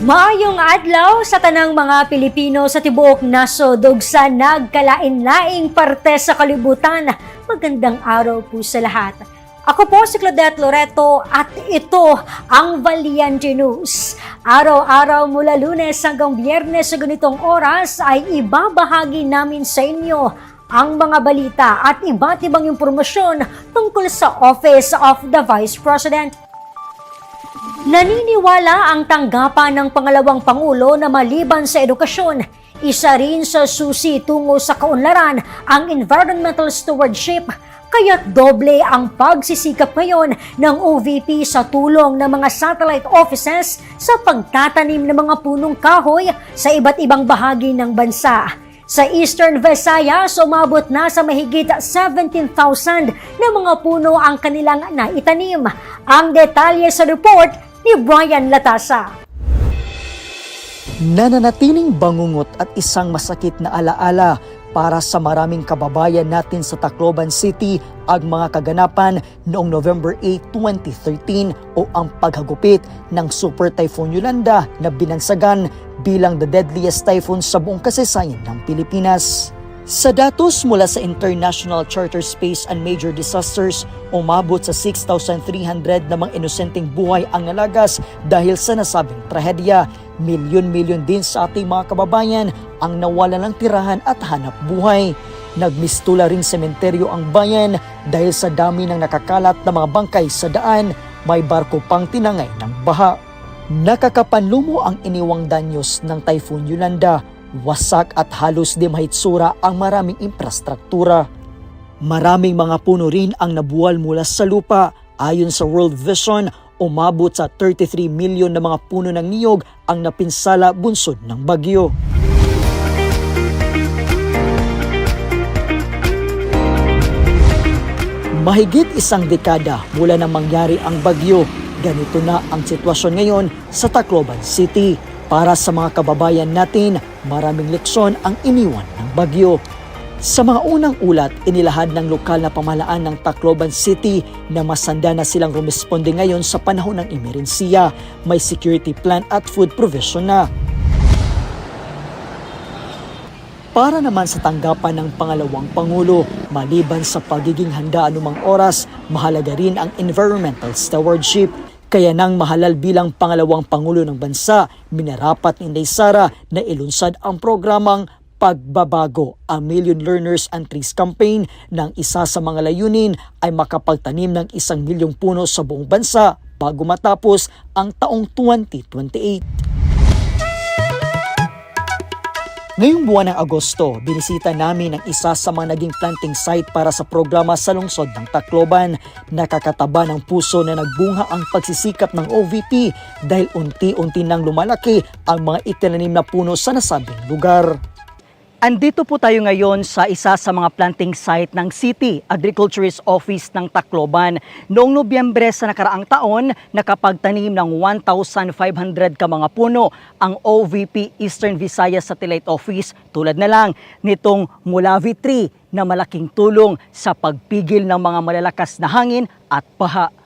Maayong adlaw sa tanang mga Pilipino sa tibuok nasod ug sa nagkalain-laing parte sa kalibutan. Magandang araw po sa lahat. Ako po si Claudette Loreto at ito ang Valiente News. Araw-araw mula lunes hanggang biyernes sa ganitong oras ay ibabahagi namin sa inyo ang mga balita at iba't ibang impormasyon tungkol sa Office of the Vice President. Naniniwala ang tanggapan ng pangalawang pangulo na maliban sa edukasyon, isa rin sa susi tungo sa kaunlaran ang environmental stewardship kaya doble ang pagsisikap ngayon ng OVP sa tulong ng mga satellite offices sa pagtatanim ng mga punong kahoy sa iba't ibang bahagi ng bansa. Sa Eastern Visayas, umabot na sa mahigit 17,000 na mga puno ang kanilang naitanim. Ang detalye sa report ni Brian Latasa. Nananatiling bangungot at isang masakit na alaala para sa maraming kababayan natin sa Tacloban City ang mga kaganapan noong November 8, 2013 o ang paghagupit ng Super Typhoon Yolanda na binansagan bilang the deadliest typhoon sa buong kasaysayan ng Pilipinas. Sa datos mula sa International Charter Space and Major Disasters, umabot sa 6,300 na mga inosenteng buhay ang nalagas dahil sa nasabing trahedya. Milyon-milyon din sa ating mga kababayan ang nawala ng tirahan at hanap buhay. Nagmistula ring sementeryo ang bayan dahil sa dami ng nakakalat na mga bangkay sa daan, may barko pang tinangay ng baha. Nakakapanlumo ang iniwang danyos ng Typhoon Yolanda wasak at halos di mahitsura ang maraming infrastruktura. Maraming mga puno rin ang nabuwal mula sa lupa. Ayon sa World Vision, umabot sa 33 milyon na mga puno ng niyog ang napinsala bunsod ng bagyo. Mahigit isang dekada mula nang mangyari ang bagyo, ganito na ang sitwasyon ngayon sa Tacloban City. Para sa mga kababayan natin, maraming leksyon ang iniwan ng bagyo. Sa mga unang ulat, inilahad ng lokal na pamahalaan ng Tacloban City na masanda na silang rumisponde ngayon sa panahon ng emerhensiya. May security plan at food provision na. Para naman sa tanggapan ng pangalawang Pangulo, maliban sa pagiging handa anumang oras, mahalaga rin ang environmental stewardship. Kaya nang mahalal bilang pangalawang Pangulo ng bansa, minarapat ni Inday Sara na ilunsad ang programang Pagbabago, a Million Learners and Trees Campaign ng isa sa mga layunin ay makapagtanim ng isang milyong puno sa buong bansa bago matapos ang taong 2028. Ngayong buwan ng Agosto, binisita namin ang isa sa mga naging planting site para sa programa sa lungsod ng Tacloban. Nakakataba ng puso na nagbunga ang pagsisikap ng OVP dahil unti-unti nang lumalaki ang mga itinanim na puno sa nasabing lugar. Andito po tayo ngayon sa isa sa mga planting site ng City Agriculturist Office ng Tacloban. Noong Nobyembre sa nakaraang taon, nakapagtanim ng 1,500 ka mga puno ang OVP Eastern Visayas Satellite Office tulad na lang nitong Mulavi Tree na malaking tulong sa pagpigil ng mga malalakas na hangin at baha.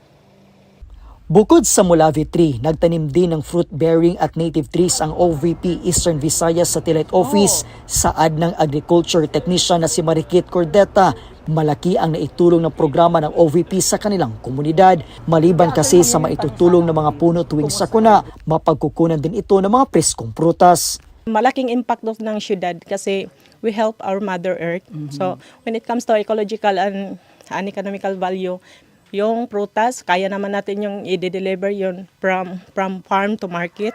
Bukod sa Mulavi Tree, nagtanim din ng fruit-bearing at native trees ang OVP Eastern Visayas Satellite Office saad ng agriculture technician na si Marikit Cordeta. Malaki ang naitulong ng programa ng OVP sa kanilang komunidad. Maliban kasi sa maitutulong ng mga puno tuwing sakuna, mapagkukunan din ito ng mga preskong prutas. malaking impact ng syudad kasi we help our mother earth. So when it comes to ecological and, and economical value, yung prutas, kaya naman natin yung i-deliver yun from, from farm to market.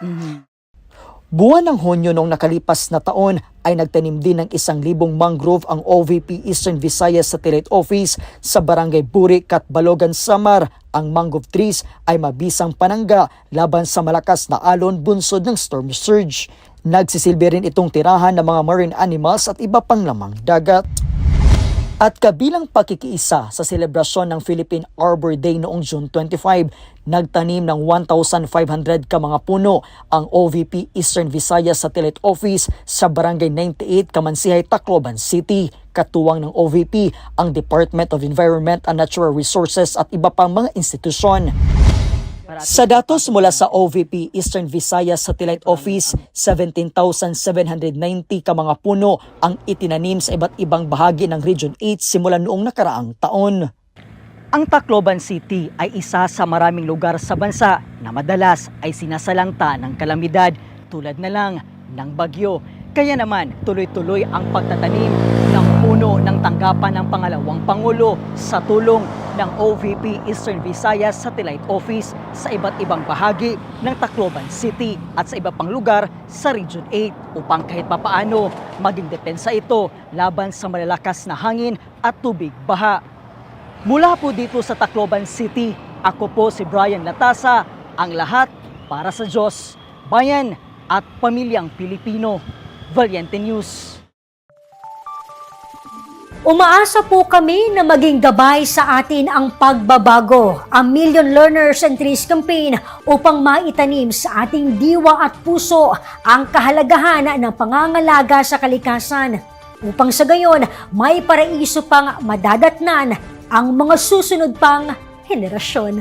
Buwan ng Hunyo noong nakalipas na taon ay nagtanim din ng isang libong mangrove ang OVP Eastern Visayas Satellite Office sa Barangay Buri, Katbalogan, Samar. Ang mangrove trees ay mabisang panangga laban sa malakas na alon bunsod ng storm surge. Nagsisilbi rin itong tirahan ng mga marine animals at iba pang lamang dagat. At kabilang pakikiisa sa selebrasyon ng Philippine Arbor Day noong June 25, nagtanim ng 1,500 ka mga puno ang OVP Eastern Visayas Satellite Office sa Barangay 98, Kamansihay, Tacloban City. Katuwang ng OVP ang Department of Environment and Natural Resources at iba pang mga institusyon. Sa datos mula sa OVP Eastern Visayas Satellite Office, 17,790 ka mga puno ang itinanim sa iba't ibang bahagi ng Region 8 simula noong nakaraang taon. Ang Tacloban City ay isa sa maraming lugar sa bansa na madalas ay sinasalangta ng kalamidad tulad na lang ng bagyo. Kaya naman tuloy-tuloy ang pagtatanim ng puno ng tanggapan ng pangalawang Pangulo sa tulong ng OVP Eastern Visayas Satellite Office sa iba't ibang bahagi ng Tacloban City at sa iba pang lugar sa Region 8 upang kahit papaano maging depensa ito laban sa malalakas na hangin at tubig baha. Mula po dito sa Tacloban City, ako po si Brian Latasa, ang lahat para sa Diyos, bayan at pamilyang Pilipino. Valiente News. Umaasa po kami na maging gabay sa atin ang pagbabago, ang Million Learners and Trees Campaign upang maitanim sa ating diwa at puso ang kahalagahan ng pangangalaga sa kalikasan. Upang sa gayon, may paraiso pang madadatnan ang mga susunod pang henerasyon.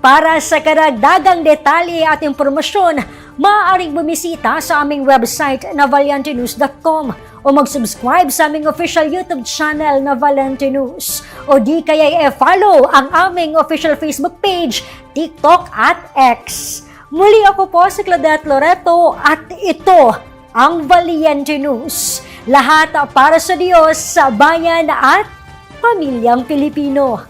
Para sa karagdagang detalye at impormasyon, maaaring bumisita sa aming website na valiantinews.com o mag-subscribe sa aming official YouTube channel na Valente News o di kaya i-follow ang aming official Facebook page, TikTok at X. Muli ako po si Claudette Loreto at ito ang Valiente News. Lahat para sa Diyos, sa bayan at pamilyang Pilipino.